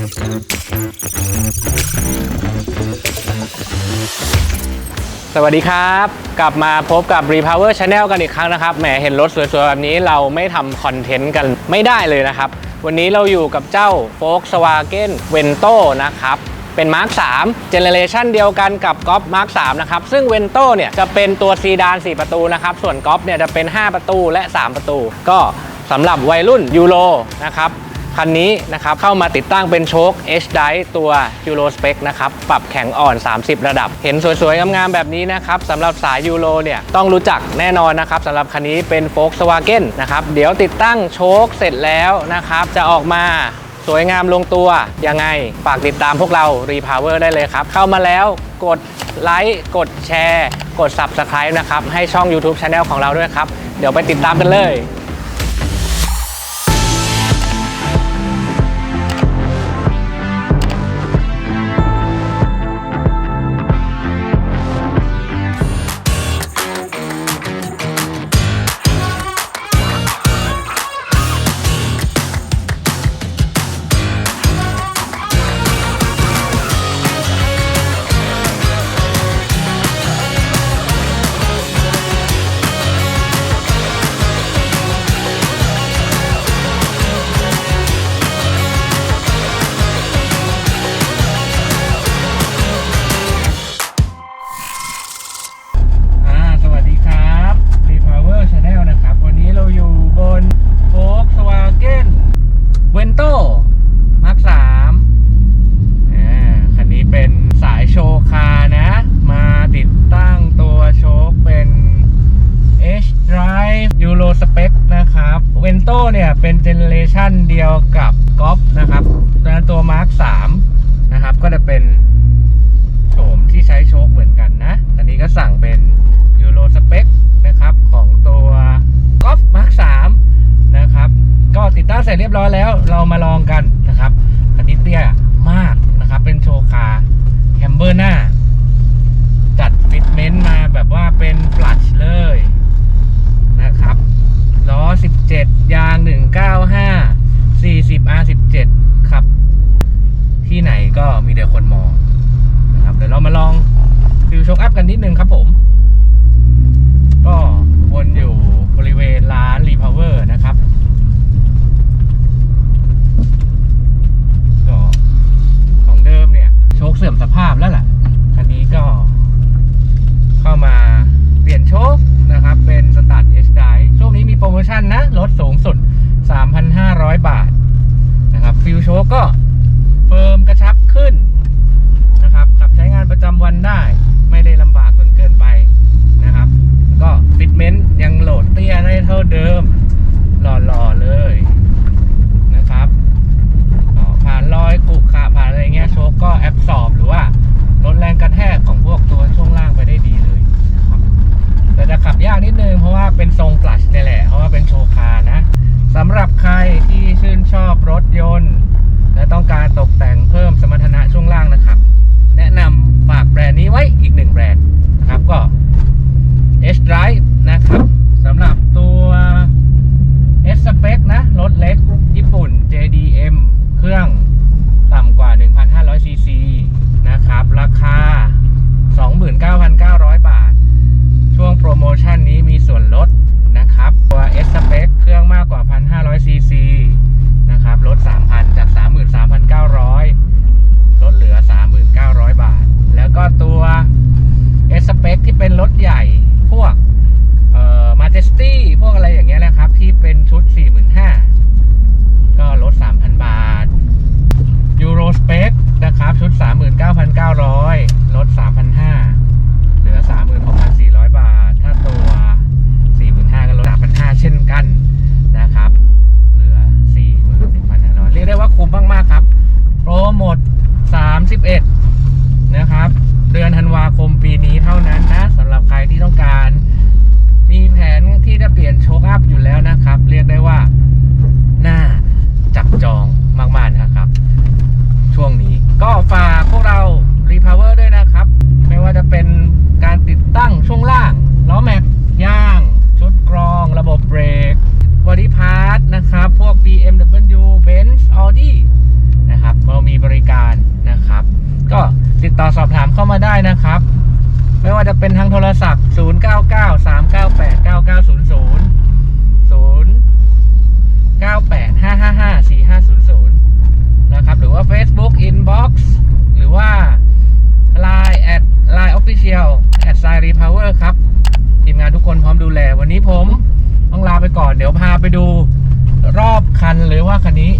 สวัสดีครับ กลับมาพบกับ Repower Channel กันอีกครั้งนะครับแหมเห็นรถสวยๆ แบบนี้เราไม่ทำคอนเทนต์กันไม่ได้เลยนะครับ วันนี้เราอยู่กับเจ้า Volkswagen Vento นะครับเป็น Mark 3 Generation เดียวกันกับ Golf Mark 3นะครับ ซึ่ง Vento เนี่ยจะเป็นตัวซีดาน 4 ประตูนะครับ ส่วน Golf เนี่ยจะเป็น 5 ประตูและ 3 ประตู ก็สำหรับวัยรุ่นยูโรนะครับ คันนี้นะครับเข้ามาติดตั้งเป็นโชค H Drive ตัว Euro Spec นะครับปรับแข็งอ่อน 30 ระดับ เห็นสวยๆงามๆแบบนี้นะครับสำหรับสายยูโรเนี่ยต้องรู้จักแน่นอนนะครับสำหรับคันนี้เป็น Volkswagen นะครับเดี๋ยวติดตั้งโชคเสร็จแล้วนะครับจะออกมาสวยงามลงตัวยังไงฝากติดตามพวกเรา Repower ได้เลยครับ เข้ามาแล้วกดไลค์กดแชร์ กด Subscribe นะครับให้ช่อง YouTube Channel ของเราด้วยครับ เดี๋ยวไปติดตามกันเลย เป็นเจเนเรชันเดียวกับกอล์ฟนะครับแล้นตัว Mark 3นะครับ ก็จะเป็นโฉมที่ใช้โชคเหมือนกันนะ อันนี้ก็สั่งเป็นยูโรสเปคนะครับของตัวกอล์ฟมาร์ค3นะครับ ก็ติดตั้งเสร็จเรียบร้อยแล้ว เรามาลองกันนะครับคันนี้เตี้ยมากนะครับ เป็นโชว์คาร์แคมเบอร์หน้า จัดฟิตเมนต์มาแบบว่าเป็นฟลัชเลยนะครับล้อ 17 ยาง 195 40 R17 ขับ ที่ไหน ดี๋ยวคนมอง รศัพท์ 0 9 9 3 9 8 9 9 0 0 0 9 8 5 5 5 4 5 0 0 นะครับ หรือว่า Facebook Inbox หรือว่า Line at Line Official at s i r e Power ครับ ทีมงานทุกคนพร้อมดูแล วันนี้ผมต้องลาไปก่อน เดี๋ยวพาไปดูรอบคันเลยว่าคันนี้